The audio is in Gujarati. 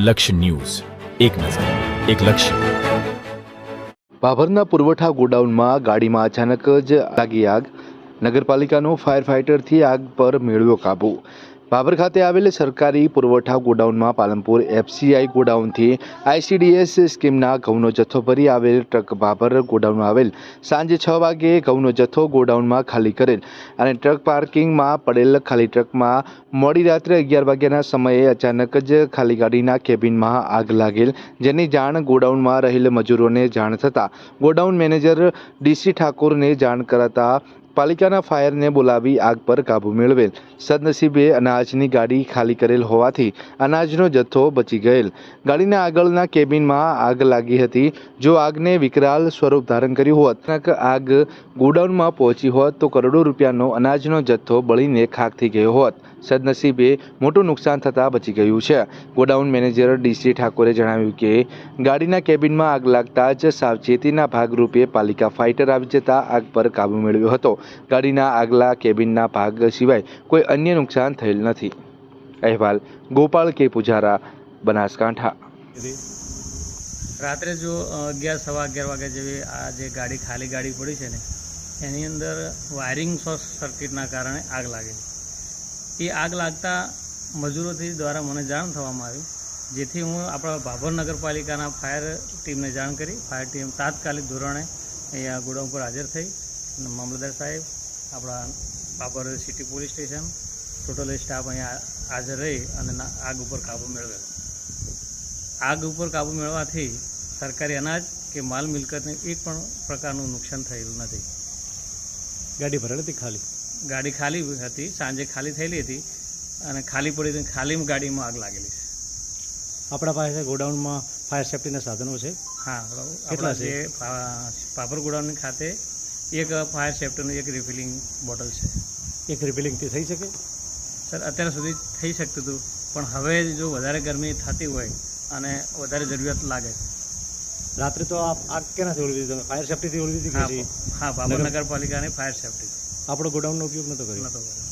લક્ષ્ય ન્યૂઝ. એક નજર, એક લક્ષ્ય. ભાભરના પુરવઠા ગોડાઉનમાં ગાડીમાં અચાનક જ લાગી આગ. નગરપાલિકાનો ફાયર ફાઇટરથી આગ પર મેળવ્યો કાબુ. ભાભર ખાતે આવેલ સરકારી પુરવઠા ગોડાઉનમાં પાલનપુર એફસીઆઈ ગોડાઉનથી આઈસીડીએસ સ્કીમના ઘઉંનો જથ્થો ભરી આવેલ ટ્રક ભાભર ગોડાઉનમાં આવેલ. સાંજે છ વાગે ઘઉંનો જથ્થો ગોડાઉનમાં ખાલી કરેલ અને ટ્રક પાર્કિંગમાં પડેલ ખાલી ટ્રકમાં મોડી રાત્રે અગિયાર વાગ્યાના સમયે અચાનક જ ખાલી ગાડીના કેબિનમાં આગ લાગેલ, જેની જાણ ગોડાઉનમાં રહેલ મજૂરોને જાણ થતાં ગોડાઉન મેનેજર ડીસી ઠાકોરને જાણ કરાતા પાલિકાના ફાયરને બોલાવી આગ પર કાબૂ મેળવેલ. સદનસીબે અનાજની ગાડી ખાલી કરેલ હોવાથી અનાજનો જથ્થો બચી ગયેલ. ગાડીના આગળના કેબિનમાં આગ લાગી હતી. જો આગને વિકરાલ સ્વરૂપ ધારણ કર્યું હોત, આગ ગોડાઉનમાં પહોંચી હોત તો કરોડો રૂપિયાનો અનાજનો જથ્થો બળીને ખાક થઈ ગયો હોત. સદનસીબે મોટું નુકસાન થતાં બચી ગયું છે. ગોડાઉન મેનેજર ડીસી ઠાકોરે જણાવ્યું કે, ગાડીના કેબિનમાં આગ લાગતા જ સાવચેતીના ભાગરૂપે પાલિકા ફાઇટર આવી જતા આગ પર કાબૂ મેળવ્યો હતો. ગાડીના આગલા કેબિનના ભાગ સિવાય કોઈ અન્ય નુકસાન થયેલ નથી. અહેવાલ, ગોપાલ કે પુજારા, બનાસકાંઠા. રાત્રે જો અગિયાર, સવા અગિયાર વાગ્યા જેવી આ જે ગાડી, ખાલી ગાડી પડી છે ને, એની અંદર વાયરિંગ શોર્ટ સર્કિટના કારણે આગ લાગેલી. એ આગ લાગતા મજૂરોથી દ્વારા મને જાણ થવામાં આવ્યું જેથી હું આપણા ભાભર નગરપાલિકાના ફાયર ટીમને જાણ કરી. ફાયર ટીમ તાત્કાલિક ધોરણે અહીંયા ગોડાઉન પર હાજર થઈ. અને મામલતદાર સાહેબ, આપણા Bhabhar city police station total staff અહીંયા હાજર રહી અને આગ ઉપર કાબૂ મેળવેલો. આગ ઉપર કાબૂ મેળવવાથી સરકારી અનાજ કે માલ મિલકતને એક પણ પ્રકારનું નુકસાન થયેલું નથી. ગાડી ભરેલી હતી ખાલી? ગાડી ખાલી હતી સાંજે ખાલી થયેલી હતી અને ખાલી પડી હતી ખાલી ગાડીમાં આગ લાગેલી છે. આપણા પાસે ગોડાઉનમાં ફાયર સેફ્ટીના સાધનો છે. હા કેટલા છે? પાપર ગોડાઉન ખાતે એક ફાયર સેફ્ટીનું એક રિફિલિંગ બોટલ છે. એક રિપેલિંગથી થઈ શકે? સર અત્યાર સુધી થઈ શકતું હતું પણ હવે જો વધારે ગરમી થતી હોય અને વધારે જરૂરિયાત લાગે. રાત્રે તો આપ આગ કેનાથી ઓળવી દીધી? તમે ફાયર સેફ્ટીથી ઓળવી દીધી હા બાબર નગરપાલિકાની ફાયર સેફ્ટી આપણો ગોડાઉનનો ઉપયોગ નહોતો કર્યો. નહોતો કર્યો.